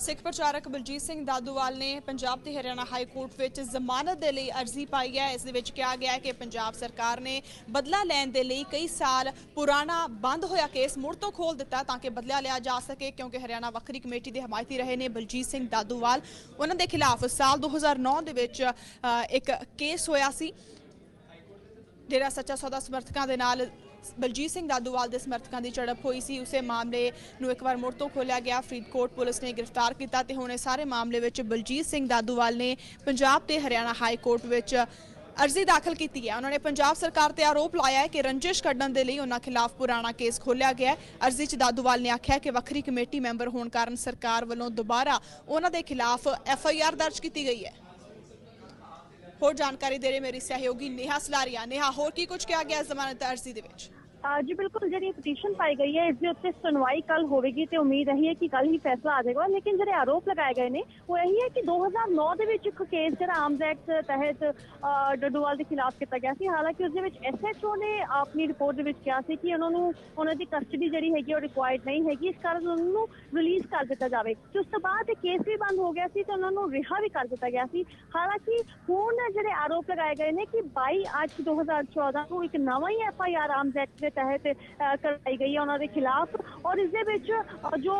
ਸਿੱਖ ਪ੍ਰਚਾਰਕ ਬਲਜੀਤ ਸਿੰਘ ਦਾਦੂਵਾਲ ਨੇ ਪੰਜਾਬ ਤੇ ਹਰਿਆਣਾ ਹਾਈ ਕੋਰਟ ਵਿੱਚ ਜ਼ਮਾਨਤ ਦੇ ਲਈ ਅਰਜ਼ੀ ਪਾਈ ਹੈ। ਇਸ ਦੇ ਵਿੱਚ ਕਿਹਾ ਗਿਆ ਹੈ ਕਿ ਪੰਜਾਬ ਸਰਕਾਰ ਨੇ ਬਦਲਾ ਲੈਣ ਦੇ ਲਈ ਕਈ ਸਾਲ ਪੁਰਾਣਾ ਬੰਦ ਹੋਇਆ ਕੇਸ ਮੁੜ ਤੋਂ ਖੋਲ ਦਿੱਤਾ ਤਾਂ ਕਿ ਬਦਲਾ ਲਿਆ ਜਾ ਸਕੇ, ਕਿਉਂਕਿ ਹਰਿਆਣਾ ਵੱਖਰੀ ਕਮੇਟੀ ਦੇ ਹਮਾਇਤੀ ਰਹੇ ਨੇ ਬਲਜੀਤ ਸਿੰਘ ਦਾਦੂਵਾਲ। ਉਹਨਾਂ ਦੇ ਖਿਲਾਫ ਸਾਲ 2009 ਦੇ ਵਿੱਚ ਇੱਕ ਕੇਸ ਹੋਇਆ ਸੀ। ਡੇਰਾ ਸੱਚਾ ਸੌਦਾ ਸਮਰਥਕਾਂ ਦੇ ਨਾਲ ਬਲਜੀਤ ਸਿੰਘ ਦਾਦੂਵਾਲ ਦੇ ਸਮਰਥਕਾਂ ਦੀ ਝੜਪ ਹੋਈ ਸੀ। ਉਸੇ ਮਾਮਲੇ ਨੂੰ ਇੱਕ ਵਾਰ ਮੁੜ ਤੋਂ ਖੋਲ੍ਹਿਆ ਗਿਆ। ਫਰੀਦਕੋਟ ਪੁਲਿਸ ਨੇ ਗ੍ਰਿਫਤਾਰ ਕੀਤਾ ਤੇ ਹੁਣ ਇਹ ਸਾਰੇ ਮਾਮਲੇ ਵਿੱਚ ਬਲਜੀਤ ਸਿੰਘ ਦਾਦੂਵਾਲ ਨੇ ਪੰਜਾਬ ਤੇ ਹਰਿਆਣਾ ਹਾਈ ਕੋਰਟ ਵਿੱਚ ਅਰਜ਼ੀ ਦਾਖਲ ਕੀਤੀ ਹੈ। ਉਹਨਾਂ ਨੇ ਪੰਜਾਬ ਸਰਕਾਰ ਤੇ ਆਰੋਪ ਲਾਇਆ ਹੈ ਕਿ ਰੰਜਿਸ਼ ਕੱਢਣ ਦੇ ਲਈ ਉਹਨਾਂ ਖਿਲਾਫ ਪੁਰਾਣਾ ਕੇਸ ਖੋਲ੍ਹਿਆ ਗਿਆ ਹੈ। ਅਰਜ਼ੀ 'ਚ ਦਾਦੂਵਾਲ ਨੇ ਆਖਿਆ ਕਿ ਵੱਖਰੀ ਕਮੇਟੀ ਮੈਂਬਰ ਹੋਣ ਕਾਰਨ ਸਰਕਾਰ ਵੱਲੋਂ ਦੁਬਾਰਾ ਉਹਨਾਂ ਦੇ ਖਿਲਾਫ ਐਫ ਆਈ ਆਰ ਦਰਜ ਕੀਤੀ ਗਈ ਹੈ। ਹੋਰ ਜਾਣਕਾਰੀ ਦੇ ਰਹੇ ਮੇਰੀ ਸਹਿਯੋਗੀ ਨੇਹਾ ਸਲਾਰੀਆ। ਨੇਹਾ, ਹੋਰ ਕੀ ਕੁਝ ਕਿਹਾ ਗਿਆ ਜ਼ਮਾਨਤ ਅਰਜ਼ੀ ਦੇ ਵਿੱਚ? ਜੀ ਬਿਲਕੁਲ, ਜਿਹੜੀ ਪਟੀਸ਼ਨ ਪਾਈ ਗਈ ਹੈ, ਇਸ ਦੇ ਉੱਤੇ ਸੁਣਵਾਈ ਕੱਲ ਹੋਵੇਗੀ ਤੇ ਉਮੀਦ ਇਹੀ ਹੈ ਕਿ ਕੱਲ ਹੀ ਫੈਸਲਾ ਆ ਜਾਏਗਾ। ਲੇਕਿਨ ਜਿਹੜੇ ਆਰੋਪ ਲਗਾਏ ਗਏ ਨੇ, ਉਹ ਇਹੀ ਹੈ ਕਿ 2009 ਦੇ ਵਿੱਚ ਇੱਕ ਕੇਸ ਜਿਹੜਾ ਆਰਮਜ਼ ਐਕਟ ਤਹਿਤ ਡੱਡੂਵਾਲ ਦੇ ਖਿਲਾਫ ਕੀਤਾ ਗਿਆ ਸੀ। ਹਾਲਾਂਕਿ ਉਸ ਦੇ ਵਿੱਚ ਐਸਐਚਓ ਨੇ ਆਪਣੀ ਰਿਪੋਰਟ ਦੇ ਵਿੱਚ ਕਿਹਾ ਸੀ ਕਿ ਉਹਨਾਂ ਨੂੰ, ਉਹਨਾਂ ਦੀ ਕਸਟਡੀ ਜਿਹੜੀ ਹੈਗੀ ਉਹ ਰਿਕੁਆਇਰਡ ਨਹੀਂ ਹੈਗੀ। ਇਸ ਕਾਰਨ ਉਹਨਾਂ ਨੂੰ ਰਿਲੀਜ਼ ਕਰ ਦਿੱਤਾ ਜਾਵੇ। ਤੇ ਉਸ ਤੋਂ ਬਾਅਦ ਇਹ ਕੇਸ ਵੀ ਬੰਦ ਹੋ ਗਿਆ ਸੀ ਤੇ ਉਹਨਾਂ ਨੂੰ ਰਿਹਾ ਵੀ ਕਰ ਦਿੱਤਾ ਗਿਆ ਸੀ। ਹਾਲਾਂਕਿ ਹੁਣ ਜਿਹੜੇ ਆਰੋਪ ਲਗਾਏ ਗਏ ਨੇ ਕਿ 22 8 2014 ਨੂੰ ਇੱਕ ਨਵਾਂ ਹੀ ਐਫਆਈਆਰ ਆਰਮਜ਼ ਐਕਟ ਦੇ ਤਹਿਤ ਅਹ, ਕਰਵਾਈ ਗਈ ਹੈ ਉਹਨਾਂ ਦੇ ਖਿਲਾਫ। ਔਰ ਇਸ ਦੇ ਵਿੱਚ ਜੋ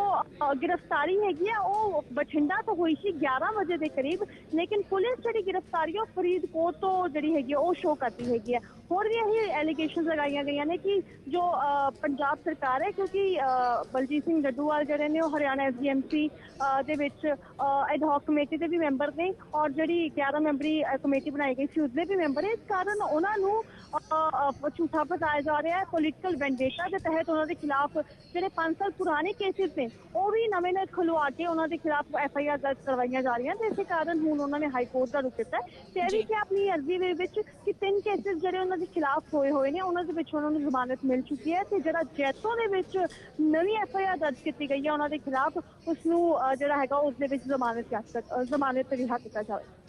ਗ੍ਰਿਫਤਾਰੀ ਹੈਗੀ ਹੈ ਉਹ ਬਠਿੰਡਾ ਤੋਂ ਹੋਈ ਸੀ 11 ਵਜੇ ਦੇ ਕਰੀਬ। ਲੇਕਿਨ ਪੁਲਿਸ ਜਿਹੜੀ ਗ੍ਰਿਫਤਾਰੀ ਉਹ ਫਰੀਦਕੋਟ ਤੋਂ ਜਿਹੜੀ ਹੈਗੀ ਹੈ ਉਹ ਸ਼ੋਅ ਕਰਦੀ ਹੈਗੀ ਹੈ। ਹੋਰ ਵੀ ਇਹੀ ਐਲੀਗੇਸ਼ਨਸ ਲਗਾਈਆਂ ਗਈਆਂ ਨੇ ਕਿ ਜੋ ਪੰਜਾਬ ਸਰਕਾਰ ਹੈ ਕਿਉਂਕਿ ਬਲਜੀਤ ਸਿੰਘ ਡੱਡੂਵਾਲ ਜਿਹੜੇ ਨੇ ਉਹ ਹਰਿਆਣਾ ਐਸਜੀਐਮਸੀ ਦੇ ਵਿੱਚ ਐਡ ਹਾਕ ਕਮੇਟੀ ਦੇ ਵੀ ਮੈਂਬਰ ਨੇ ਔਰ ਜਿਹੜੀ 11 ਮੈਂਬਰੀ ਕਮੇਟੀ ਬਣਾਈ ਗਈ ਸੀ ਉਸਦੇ ਵੀ ਮੈਂਬਰ ਇਸ ਕਾਰਨ ਉਹਨਾਂ ਨੂੰ ਝੂਠਾ ਬਤਾਇਆ ਜਾ ਰਿਹਾ ਹੈ ਪੋਲੀਟੀਕਲ ਵੈਂਡੇਟਾ ਦੇ ਤਹਿਤ ਉਹਨਾਂ ਦੇ ਖਿਲਾਫ। ਜਿਹੜੇ 5 ਸਾਲ ਪੁਰਾਣੇ ਕੇਸਿਸ ਨੇ ਉਹ ਵੀ ਨਵੇਂ ਨਵੇਂ ਖੁਲਵਾ ਕੇ ਉਹਨਾਂ ਦੇ ਖਿਲਾਫ ਐਫ ਆਈ ਆਰ ਦਰਜ ਕਰਵਾਈਆਂ ਜਾ ਰਹੀਆਂ ਤੇ ਇਸੇ ਕਾਰਨ ਹੁਣ ਉਹਨਾਂ ਨੇ ਹਾਈ ਕੋਰਟ ਦਾ ਰੁਖ ਦਿੱਤਾ ਹੈ। ਤੇ ਇਹ ਵੀ। ਕਿ ਆਪਣੀ ਅਰਜ਼ੀ ਦੇ ਵਿੱਚ ਕਿ ਤਿੰਨ ਕੇਸਿਸ ਜਿਹੜੇ ਉਹਨਾਂ ਦੇ ਖਿਲਾਫ ਹੋਏ ਹੋਏ ਨੇ, ਉਹਨਾਂ ਦੇ ਵਿੱਚ ਉਹਨਾਂ ਨੂੰ ਜ਼ਮਾਨਤ ਮਿਲ ਚੁੱਕੀ ਹੈ ਤੇ ਜਿਹੜਾ ਜੈਤੋ ਦੇ ਵਿੱਚ ਨਵੀਂ ਐਫ ਆਈ ਆਰ ਦਰਜ ਕੀਤੀ ਗਈ ਹੈ, ਉਹਨਾਂ ਦੇ ਖਿਲਾਫ ਉਸ ਨੂੰ ਜਿਹੜਾ ਹੈਗਾ ਉਸ ਦੇ ਵਿੱਚ ਜ਼ਮਾਨਤ ਜ਼ਮਾਨਤ ਰਿਹਾ ਕੀਤਾ ਜਾਵੇ।